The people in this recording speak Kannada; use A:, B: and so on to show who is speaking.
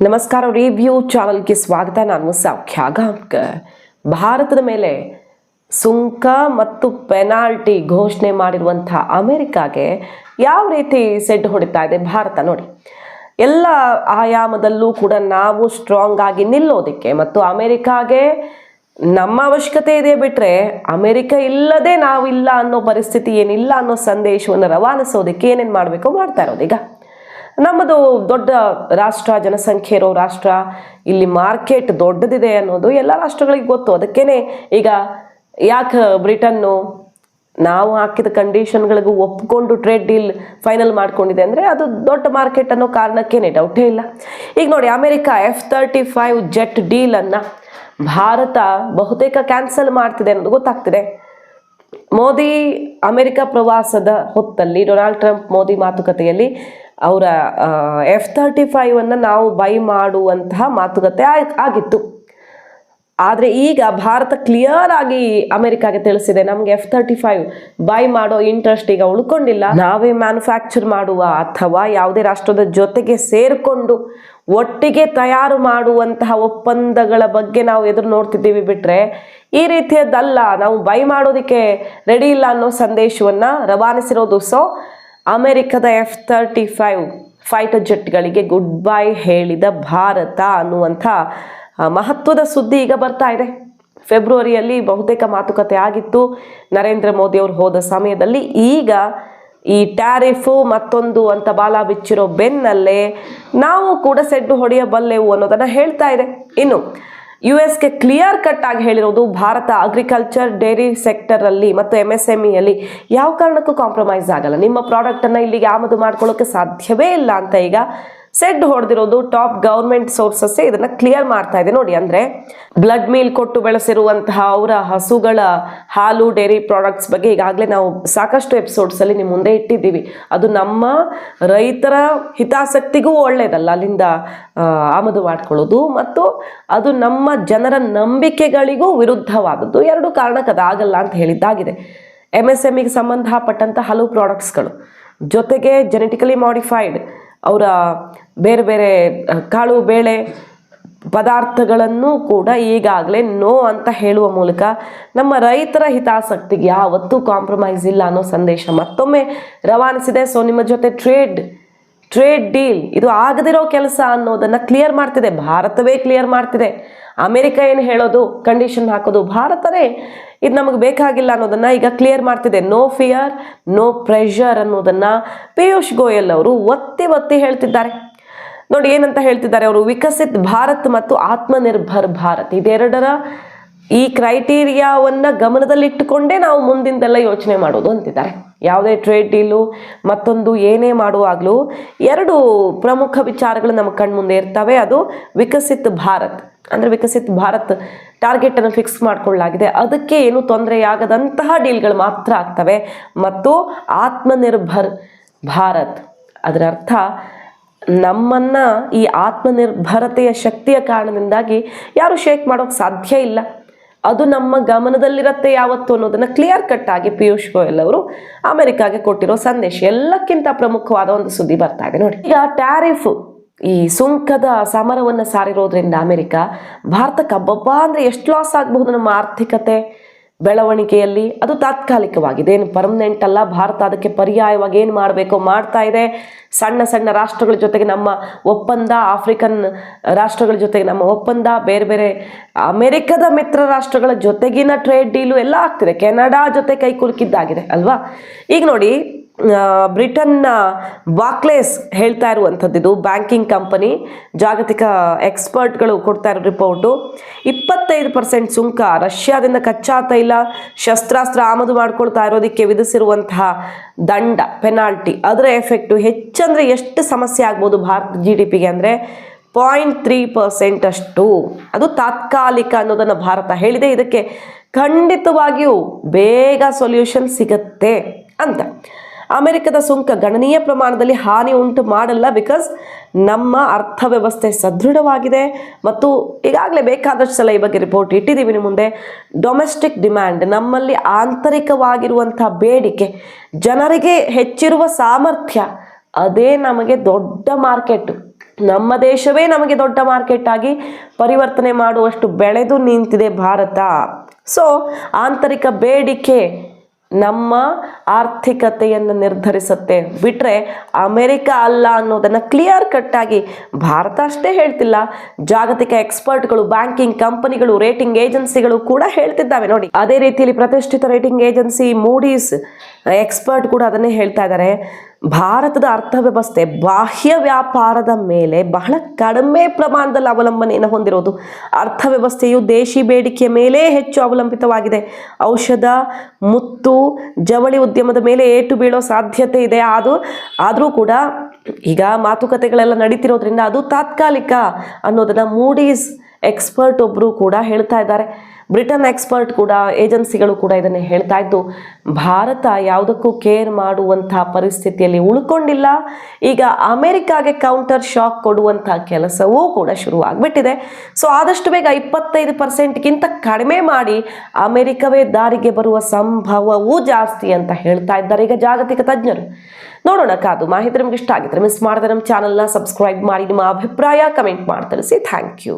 A: ನಮಸ್ಕಾರ ರಿವ್ಯೂ ಚಾನಲ್ಗೆ ಸ್ವಾಗತ. ನಾನು ಸೌಖ್ಯ ಭಾರತದ ಮೇಲೆ ಸುಂಕ ಮತ್ತು ಪೆನಾಲ್ಟಿ ಘೋಷಣೆ ಮಾಡಿರುವಂಥ ಅಮೆರಿಕಾಗೆ ಯಾವ ರೀತಿ ಸೆಡ್ ಹೊಡಿತಾ ಇದೆ ಭಾರತ ನೋಡಿ. ಎಲ್ಲ ಆಯಾಮದಲ್ಲೂ ಕೂಡ ನಾವು ಸ್ಟ್ರಾಂಗ್ ಆಗಿ ನಿಲ್ಲೋದಕ್ಕೆ ಮತ್ತು ಅಮೆರಿಕಾಗೆ ನಮ್ಮ ಅವಶ್ಯಕತೆ ಇದೆ ಬಿಟ್ರೆ ಅಮೆರಿಕ ಇಲ್ಲದೆ ನಾವಿಲ್ಲ ಅನ್ನೋ ಪರಿಸ್ಥಿತಿ ಏನಿಲ್ಲ ಅನ್ನೋ ಸಂದೇಶವನ್ನು ರವಾನಿಸೋದಕ್ಕೆ ಏನೇನು ಮಾಡಬೇಕು ಮಾಡ್ತಾ ಇರೋದು ಈಗ. ನಮ್ಮದು ದೊಡ್ಡ ರಾಷ್ಟ್ರ, ಜನಸಂಖ್ಯೆ ಇರೋ ರಾಷ್ಟ್ರ, ಇಲ್ಲಿ ಮಾರ್ಕೆಟ್ ದೊಡ್ಡದಿದೆ ಅನ್ನೋದು ಎಲ್ಲ ರಾಷ್ಟ್ರಗಳಿಗೆ ಗೊತ್ತು. ಅದಕ್ಕೇನೆ ಈಗ ಯಾಕೆ ಬ್ರಿಟನ್ನು ನಾವು ಹಾಕಿದ ಕಂಡೀಷನ್ಗಳಿಗೂ ಒಪ್ಕೊಂಡು ಟ್ರೇಡ್ ಡೀಲ್ ಫೈನಲ್ ಮಾಡ್ಕೊಂಡಿದೆ ಅಂದರೆ ಅದು ದೊಡ್ಡ ಮಾರ್ಕೆಟ್ ಅನ್ನೋ ಕಾರಣಕ್ಕೇನೆ ಡೌಟೇ ಇಲ್ಲ. ಈಗ ನೋಡಿ, America F thirty five jet ಡೀಲನ್ನು Bharat ಬಹುತೇಕ ಕ್ಯಾನ್ಸಲ್ ಮಾಡ್ತಿದೆ ಅನ್ನೋದು ಗೊತ್ತಾಗ್ತಿದೆ. ಮೋದಿ ಅಮೆರಿಕ ಪ್ರವಾಸದ ಹೊತ್ತಲ್ಲಿ, ಡೊನಾಲ್ಡ್ ಟ್ರಂಪ್ ಮೋದಿ ಮಾತುಕತೆಯಲ್ಲಿ ಅವರ ಎಫ್ ತರ್ಟಿ ಫೈವನ್ನು ನಾವು ಬೈ ಮಾಡುವಂತಹ ಮಾತುಕತೆ ಆಗಿತ್ತು. ಆದರೆ ಈಗ ಭಾರತ ಕ್ಲಿಯರ್ ಆಗಿ ಅಮೆರಿಕಾಗೆ ತಿಳಿಸಿದೆ, ನಮಗೆ ಎಫ್ ತರ್ಟಿ ಫೈವ್ ಬೈ ಮಾಡೋ ಇಂಟ್ರೆಸ್ಟ್ ಈಗ ಉಳ್ಕೊಂಡಿಲ್ಲ. ನಾವೇ ಮ್ಯಾನುಫ್ಯಾಕ್ಚರ್ ಮಾಡುವ ಅಥವಾ ಯಾವುದೇ ರಾಷ್ಟ್ರದ ಜೊತೆಗೆ ಸೇರಿಕೊಂಡು ಒಟ್ಟಿಗೆ ತಯಾರು ಮಾಡುವಂತಹ ಒಪ್ಪಂದಗಳ ಬಗ್ಗೆ ನಾವು ಎದುರು ನೋಡ್ತಿದ್ದೀವಿ ಬಿಟ್ಟರೆ ಈ ರೀತಿಯದ್ದಲ್ಲ. ನಾವು ಬೈ ಮಾಡೋದಕ್ಕೆ ರೆಡಿ ಇಲ್ಲ ಅನ್ನೋ ಸಂದೇಶವನ್ನು ರವಾನಿಸಿರೋದು. ಸೊ ಅಮೆರಿಕದ ಎಫ್ ತರ್ಟಿ ಫೈವ್ ಫೈಟರ್ ಜೆಟ್ಗಳಿಗೆ ಗುಡ್ ಬೈ ಹೇಳಿದ ಭಾರತ ಅನ್ನುವಂಥ ಮಹತ್ವದ ಸುದ್ದಿ ಈಗ ಬರ್ತಾ ಇದೆ. ಫೆಬ್ರವರಿಯಲ್ಲಿ ಬಹುತೇಕ ಮಾತುಕತೆ ಆಗಿತ್ತು. ನರೇಂದ್ರ ಮೋದಿ ಅವರು ಹೋದ ಸಮಯದಲ್ಲಿ ಈಗ ಈ ಟ್ಯಾರಿಫು ಮತ್ತೊಂದು ಅಂತ ಬಾಲ ಬಿಚ್ಚಿರೋ ಬೆನ್ನಲ್ಲೇ ನಾವು ಕೂಡ ಸೆಡ್ಡು ಹೊಡೆಯಬಲ್ಲೆವು ಅನ್ನೋದನ್ನು ಹೇಳ್ತಾ ಇದೆ. ಇನ್ನು ಯು ಎಸ್ಗೆ ಕ್ಲಿಯರ್ ಕಟ್ ಆಗಿ ಹೇಳಿರೋದು ಭಾರತ ಅಗ್ರಿಕಲ್ಚರ್ ಡೈರಿ ಸೆಕ್ಟರ್ ಅಲ್ಲಿ ಮತ್ತು ಎಂ ಎಸ್ ಎಂ ಇಯಲ್ಲಿ ಯಾವ ಕಾರಣಕ್ಕೂ ಕಾಂಪ್ರಮೈಸ್ ಆಗಲ್ಲ. ನಿಮ್ಮ ಪ್ರಾಡಕ್ಟ್ ಅನ್ನ ಇಲ್ಲಿಗೆ ಆಮದು ಮಾಡ್ಕೊಳ್ಳೋಕೆ ಸಾಧ್ಯವೇ ಇಲ್ಲ ಅಂತ ಈಗ ಸೆಡ್ ಹೊಡೆದಿರೋದು ಟಾಪ್ ಗೌರ್ಮೆಂಟ್ ಸೋರ್ಸಸ್ ಇದನ್ನ ಕ್ಲಿಯರ್ ಮಾಡ್ತಾ ಇದೆ. ನೋಡಿ, ಅಂದ್ರೆ ಬ್ಲಡ್ ಮೀಲ್ ಕೊಟ್ಟು ಬೆಳೆಸಿರುವಂತಹ ಅವರ ಹಸುಗಳ ಹಾಲು, ಡೈರಿ ಪ್ರಾಡಕ್ಟ್ಸ್ ಬಗ್ಗೆ ಈಗಾಗಲೇ ನಾವು ಸಾಕಷ್ಟು ಎಪಿಸೋಡ್ಸ್ ಅಲ್ಲಿ ನಿಮ್ಮ ಮುಂದೆ ಇಟ್ಟಿದ್ದೀವಿ. ಅದು ನಮ್ಮ ರೈತರ ಹಿತಾಸಕ್ತಿಗೂ ಒಳ್ಳೇದಲ್ಲ, ಅಲ್ಲಿಂದ ಆಮದು ಮಾಡ್ಕೊಳ್ಳೋದು. ಮತ್ತು ಅದು ನಮ್ಮ ಜನರ ನಂಬಿಕೆಗಳಿಗೂ ವಿರುದ್ಧವಾದದ್ದು. ಎರಡು ಕಾರಣಕ್ಕೆ ಅದಾಗಲ್ಲ ಅಂತ ಹೇಳಿದ್ದಾಗಿದೆ. ಎಂ ಎಸ್ ಎಂಇಗೆ ಸಂಬಂಧಪಟ್ಟಂತ ಹಲವು ಪ್ರಾಡಕ್ಟ್ಸ್ಗಳು. ಜೊತೆಗೆ ಜೆನೆಟಿಕಲಿ ಮಾಡಿಫೈಡ್ ಅವರ ಬೇರೆ ಬೇರೆ ಕಾಳು, ಬೇಳೆ ಪದಾರ್ಥಗಳನ್ನು ಕೂಡ ಈಗಾಗಲೇ ನೋ ಅಂತ ಹೇಳುವ ಮೂಲಕ ನಮ್ಮ ರೈತರ ಹಿತಾಸಕ್ತಿಗೆ ಯಾವತ್ತೂ ಕಾಂಪ್ರಮೈಸ್ ಇಲ್ಲ ಅನ್ನೋ ಸಂದೇಶ ಮತ್ತೊಮ್ಮೆ ರವಾನಿಸಿದೆ. ಸೊ ನಿಮ್ಮ ಜೊತೆ ಟ್ರೇಡ್ ಟ್ರೇಡ್ ಡೀಲ್ ಇದು ಆಗದಿರೋ ಕೆಲಸ ಅನ್ನೋದನ್ನು ಕ್ಲಿಯರ್ ಮಾಡ್ತಿದೆ. ಭಾರತವೇ ಕ್ಲಿಯರ್ ಮಾಡ್ತಿದೆ. ಅಮೆರಿಕ ಏನು ಹೇಳೋದು? ಕಂಡೀಷನ್ ಹಾಕೋದು? ಭಾರತನೇ ಇದು ನಮಗೆ ಬೇಕಾಗಿಲ್ಲ ಅನ್ನೋದನ್ನ ಈಗ ಕ್ಲಿಯರ್ ಮಾಡ್ತಿದೆ. ನೋ ಫಿಯರ್ ನೋ ಪ್ರೆಷರ್ ಅನ್ನೋದನ್ನ ಪಿಯೂಷ್ ಗೋಯಲ್ ಅವರು ಒತ್ತಿ ಒತ್ತಿ ಹೇಳ್ತಿದ್ದಾರೆ. ನೋಡಿ ಏನಂತ ಹೇಳ್ತಿದ್ದಾರೆ ಅವರು, ವಿಕಸಿತ್ ಭಾರತ್ ಮತ್ತು ಆತ್ಮನಿರ್ಭರ್ ಭಾರತ್. ಇದೆರಡರ ಈ ಕ್ರೈಟೀರಿಯಾವನ್ನ ಗಮನದಲ್ಲಿಟ್ಟುಕೊಂಡೇ ನಾವು ಮುಂದಿಂದೆಲ್ಲ ಯೋಚನೆ ಮಾಡೋದು ಅಂತಿದ್ದಾರೆ. ಯಾವುದೇ ಟ್ರೇಡ್ ಡೀಲು, ಮತ್ತೊಂದು ಏನೇ ಮಾಡುವಾಗಲೂ ಎರಡು ಪ್ರಮುಖ ವಿಚಾರಗಳು ನಮ್ಮ ಕಣ್ಮುಂದೆ ಇರ್ತವೆ. ಅದು ವಿಕಸಿತ ಭಾರತ್, ಅಂದರೆ ವಿಕಸಿತ ಭಾರತ್ ಟಾರ್ಗೆಟ್ ಅನ್ನು ಫಿಕ್ಸ್ ಮಾಡಿಕೊಳ್ಳಲಾಗಿದೆ. ಅದಕ್ಕೆ ಏನು ತೊಂದರೆಯಾಗದಂತಹ ಡೀಲ್ಗಳು ಮಾತ್ರ ಆಗ್ತವೆ. ಮತ್ತು ಆತ್ಮನಿರ್ಭರ್ ಭಾರತ್, ಅದರ ಅರ್ಥ ನಮ್ಮನ್ನ ಈ ಆತ್ಮನಿರ್ಭರತೆಯ ಶಕ್ತಿಯ ಕಾರಣದಿಂದಾಗಿ ಯಾರು ಶೇಕ್ ಮಾಡೋಕೆ ಸಾಧ್ಯ ಇಲ್ಲ. ಅದು ನಮ್ಮ ಗಮನದಲ್ಲಿರತ್ತೆ ಯಾವತ್ತು ಅನ್ನೋದನ್ನ ಕ್ಲಿಯರ್ ಕಟ್ ಆಗಿ ಪಿಯೂಷ್ ಗೋಯಲ್ ಅವರು ಅಮೆರಿಕಾಗೆ ಕೊಟ್ಟಿರೋ ಸಂದೇಶ ಎಲ್ಲಕ್ಕಿಂತ ಪ್ರಮುಖವಾದ ಒಂದು ಸುದ್ದಿ ಬರ್ತಾ ಇದೆ ನೋಡಿ. ಈಗ ಟ್ಯಾರಿಫ್ ಈ ಸುಂಕದ ಸಮರವನ್ನು ಸಾರಿರೋದ್ರಿಂದ ಅಮೆರಿಕ ಭಾರತಕ್ಕೆ ಅಬ್ಬಬ್ಬಾ ಅಂದ್ರೆ ಎಷ್ಟು ಲಾಸ್ ಆಗಬಹುದು ನಮ್ಮ ಆರ್ಥಿಕತೆ? ಬೆಳವಣಿಗೆಯಲ್ಲಿ ಅದು ತಾತ್ಕಾಲಿಕವಾಗಿದೆ. ಏನು ಪರ್ಮನೆಂಟ್ ಅಲ್ಲ, ಭಾರತ ಅದಕ್ಕೆ ಪರ್ಯಾಯವಾಗಿ ಏನು ಮಾಡಬೇಕು ಮಾಡ್ತಾ ಇದೆ. ಸಣ್ಣ ಸಣ್ಣ ರಾಷ್ಟ್ರಗಳ ಜೊತೆಗೆ ನಮ್ಮ ಒಪ್ಪಂದ, ಆಫ್ರಿಕನ್ ರಾಷ್ಟ್ರಗಳ ಜೊತೆಗೆ ನಮ್ಮ ಒಪ್ಪಂದ, ಬೇರೆ ಬೇರೆ ಅಮೆರಿಕದ ಮಿತ್ರ ರಾಷ್ಟ್ರಗಳ ಜೊತೆಗಿನ ಟ್ರೇಡ್ ಡೀಲು ಎಲ್ಲ ಆಗ್ತಿದೆ. ಕೆನಡಾ ಜೊತೆ ಕೈ ಕುಲುಕಿದ್ದಾಗಿದೆ, ಅಲ್ವಾ? ಈಗ ನೋಡಿ ಬ್ರಿಟನ್ನ ಬಾಕ್ಲೇಸ್ ಹೇಳ್ತಾ ಇರುವಂಥದ್ದು ಇದು. Banking company. ಜಾಗತಿಕ ಎಕ್ಸ್ಪರ್ಟ್ಗಳು ಕೊಡ್ತಾ ಇರೋ ರಿಪೋರ್ಟು. ಇಪ್ಪತ್ತೈದು ಪರ್ಸೆಂಟ್ ಸುಂಕ. ರಷ್ಯಾದಿಂದ ಕಚ್ಚಾ ತೈಲ ಶಸ್ತ್ರಾಸ್ತ್ರ ಆಮದು ಮಾಡ್ಕೊಳ್ತಾ ಇರೋದಕ್ಕೆ ವಿಧಿಸಿರುವಂತಹ ದಂಡ, ಪೆನಾಲ್ಟಿ. ಅದರ ಎಫೆಕ್ಟು ಹೆಚ್ಚಂದ್ರೆ ಎಷ್ಟು ಸಮಸ್ಯೆ ಆಗ್ಬೋದು ಭಾರತ ಜಿ ಡಿ ಪಿಗೆ ಅಂದರೆ? ಪಾಯಿಂಟ್ ತ್ರೀ ಪರ್ಸೆಂಟ್ ಅಷ್ಟು. ಅದು ತಾತ್ಕಾಲಿಕ ಅನ್ನೋದನ್ನು ಭಾರತ ಹೇಳಿದೆ. ಇದಕ್ಕೆ ಖಂಡಿತವಾಗಿಯೂ ಬೇಗ ಸೊಲ್ಯೂಷನ್ ಸಿಗತ್ತೆ ಅಂತ. ಅಮೆರಿಕದ ಸುಂಕ ಗಣನೀಯ ಪ್ರಮಾಣದಲ್ಲಿ ಹಾನಿ ಉಂಟು ಮಾಡಲ್ಲ ಬಿಕಾಸ್ ನಮ್ಮ ಅರ್ಥವ್ಯವಸ್ಥೆ ಸದೃಢವಾಗಿದೆ ಮತ್ತು ಈಗಾಗಲೇ ಬೇಕಾದಷ್ಟು ಸಲ ಈ ಬಗ್ಗೆ ರಿಪೋರ್ಟ್ ಇಟ್ಟಿದ್ದೀವಿ ನಿಮ್ಮ ಮುಂದೆ. ಡೊಮೆಸ್ಟಿಕ್ ಡಿಮ್ಯಾಂಡ್ ನಮ್ಮಲ್ಲಿ ಆಂತರಿಕವಾಗಿರುವಂಥ ಬೇಡಿಕೆ, ಜನರಿಗೆ ಹೆಚ್ಚಿರುವ ಸಾಮರ್ಥ್ಯ, ಅದೇ ನಮಗೆ ದೊಡ್ಡ ಮಾರ್ಕೆಟ್ ನಮ್ಮ ದೇಶವೇ ನಮಗೆ ದೊಡ್ಡ ಮಾರ್ಕೆಟ್ ಆಗಿ ಪರಿವರ್ತನೆ ಮಾಡುವಷ್ಟು ಬೆಳೆದು ನಿಂತಿದೆ ಭಾರತ. ಸೊ ಆಂತರಿಕ ಬೇಡಿಕೆ ನಮ್ಮ ಆರ್ಥಿಕತೆಯನ್ನು ನಿರ್ಧರಿಸುತ್ತೆ. ಬಿಟ್ರೆ ಅಮೆರಿಕ ಅಲ್ಲ ಅನ್ನೋದನ್ನು ಕ್ಲಿಯರ್ ಕಟ್ ಆಗಿ ಭಾರತ ಅಷ್ಟೇ ಹೇಳ್ತಿಲ್ಲ. ಜಾಗತಿಕ ಎಕ್ಸ್ಪರ್ಟ್ಗಳು ಬ್ಯಾಂಕಿಂಗ್ ಕಂಪನಿಗಳು ರೇಟಿಂಗ್ ಏಜೆನ್ಸಿಗಳು ಕೂಡ ಹೇಳ್ತಿದ್ದಾವೆ ನೋಡಿ. ಅದೇ ರೀತಿಯಲ್ಲಿ ಪ್ರತಿಷ್ಠಿತ ರೇಟಿಂಗ್ ಏಜೆನ್ಸಿ ಮೂಡೀಸ್ ಎಕ್ಸ್ಪರ್ಟ್ ಕೂಡ ಅದನ್ನೇ ಹೇಳ್ತಾ ಇದ್ದಾರೆ. ಭಾರತದ ಅರ್ಥವ್ಯವಸ್ಥೆ ಬಾಹ್ಯ ವ್ಯಾಪಾರದ ಮೇಲೆ ಬಹಳ ಕಡಿಮೆ ಪ್ರಮಾಣದಲ್ಲಿ ಅವಲಂಬನೆಯನ್ನು ಹೊಂದಿರೋದು. ಅರ್ಥವ್ಯವಸ್ಥೆಯು ದೇಶಿ ಬೇಡಿಕೆಯ ಮೇಲೆ ಹೆಚ್ಚು ಅವಲಂಬಿತವಾಗಿದೆ. ಔಷಧ, ಮುತ್ತು, ಜವಳಿ ಉದ್ಯಮದ ಮೇಲೆ ಏಟು ಬೀಳೋ ಸಾಧ್ಯತೆ ಇದೆ. ಅದು ಆದರೂ ಕೂಡ ಈಗ ಮಾತುಕತೆಗಳೆಲ್ಲ ನಡೀತಿರೋದ್ರಿಂದ ಅದು ತಾತ್ಕಾಲಿಕ ಅನ್ನೋದನ್ನು ಮೂಡೀಸ್ ಎಕ್ಸ್ಪರ್ಟ್ ಒಬ್ಬರು ಕೂಡ ಹೇಳ್ತಾ ಇದ್ದಾರೆ. ಬ್ರಿಟನ್ ಎಕ್ಸ್ಪರ್ಟ್ ಕೂಡ, ಏಜೆನ್ಸಿಗಳು ಕೂಡ ಇದನ್ನು ಹೇಳ್ತಾ ಇದ್ದು, ಭಾರತ ಯಾವುದಕ್ಕೂ ಕೇರ್ ಮಾಡುವಂತಹ ಪರಿಸ್ಥಿತಿಯಲ್ಲಿ ಉಳ್ಕೊಂಡಿಲ್ಲ. ಈಗ ಅಮೆರಿಕಾಗೆ ಕೌಂಟರ್ ಶಾಕ್ ಕೊಡುವಂತಹ ಕೆಲಸವೂ ಕೂಡ ಶುರುವಾಗ್ಬಿಟ್ಟಿದೆ. ಸೊ ಆದಷ್ಟು ಬೇಗ ಇಪ್ಪತ್ತೈದು ಪರ್ಸೆಂಟ್ಗಿಂತ ಕಡಿಮೆ ಮಾಡಿ ಅಮೆರಿಕವೇ ದಾರಿಗೆ ಬರುವ ಸಂಭವವೂ ಜಾಸ್ತಿ ಅಂತ ಹೇಳ್ತಾ ಇದ್ದಾರೆ ಈಗ ಜಾಗತಿಕ ತಜ್ಞರು. ನೋಡೋಣ ಕಾದು, ಮಾಹಿತಿ ನಿಮ್ಗೆ ಇಷ್ಟ ಆಗಿದ್ರೆ ಮಿಸ್ ಮಾಡಿದ್ರೆ ನಮ್ಮ ಚಾನಲ್ನ ಸಬ್ಸ್ಕ್ರೈಬ್ ಮಾಡಿ, ನಿಮ್ಮ ಅಭಿಪ್ರಾಯ ಕಮೆಂಟ್ ಮಾಡಿ ತಿಳಿಸಿ. Thank you